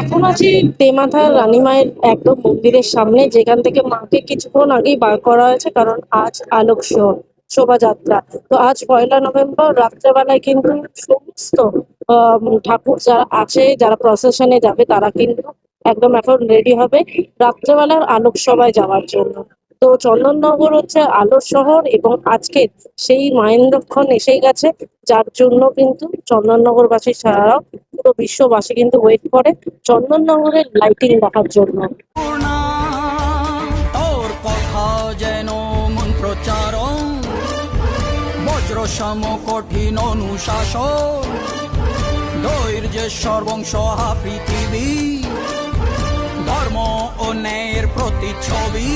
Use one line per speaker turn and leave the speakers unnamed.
এখন আছি তেমাথা রানীমায়ের একদম মন্দিরের সামনে, যেখান থেকে মাকে কিছুক্ষণ আগেই বার করা হয়েছে, কারণ আজ আলোক শোভাযাত্রা। তো আজ পয়লা নভেম্বর, রাত্রেবেলায় কিন্তু সমস্ত ঠাকুর যারা আছে, যারা প্রসেশনে যাবে, তারা কিন্তু একদম এখন রেডি হবে রাত্রেবেলার আলোক সভায় যাওয়ার জন্য। তো চন্দননগর হচ্ছে আলোর শহর এবং আজকে সেই মাহেন্দ্রক্ষণ এসেই গেছে, যার জন্য কিন্তু চন্দননগরবাসী ছাড়াও পুরো বিশ্ববাসী কিন্তু ওয়েট করে চন্দননগরের লাইটিং দেখার জন্য।
সম কঠিন অনুশাসন ধৈর্যের সর্বংসহা পৃথিবী, ধর্ম ও ন্যায়ের প্রতিচ্ছবি।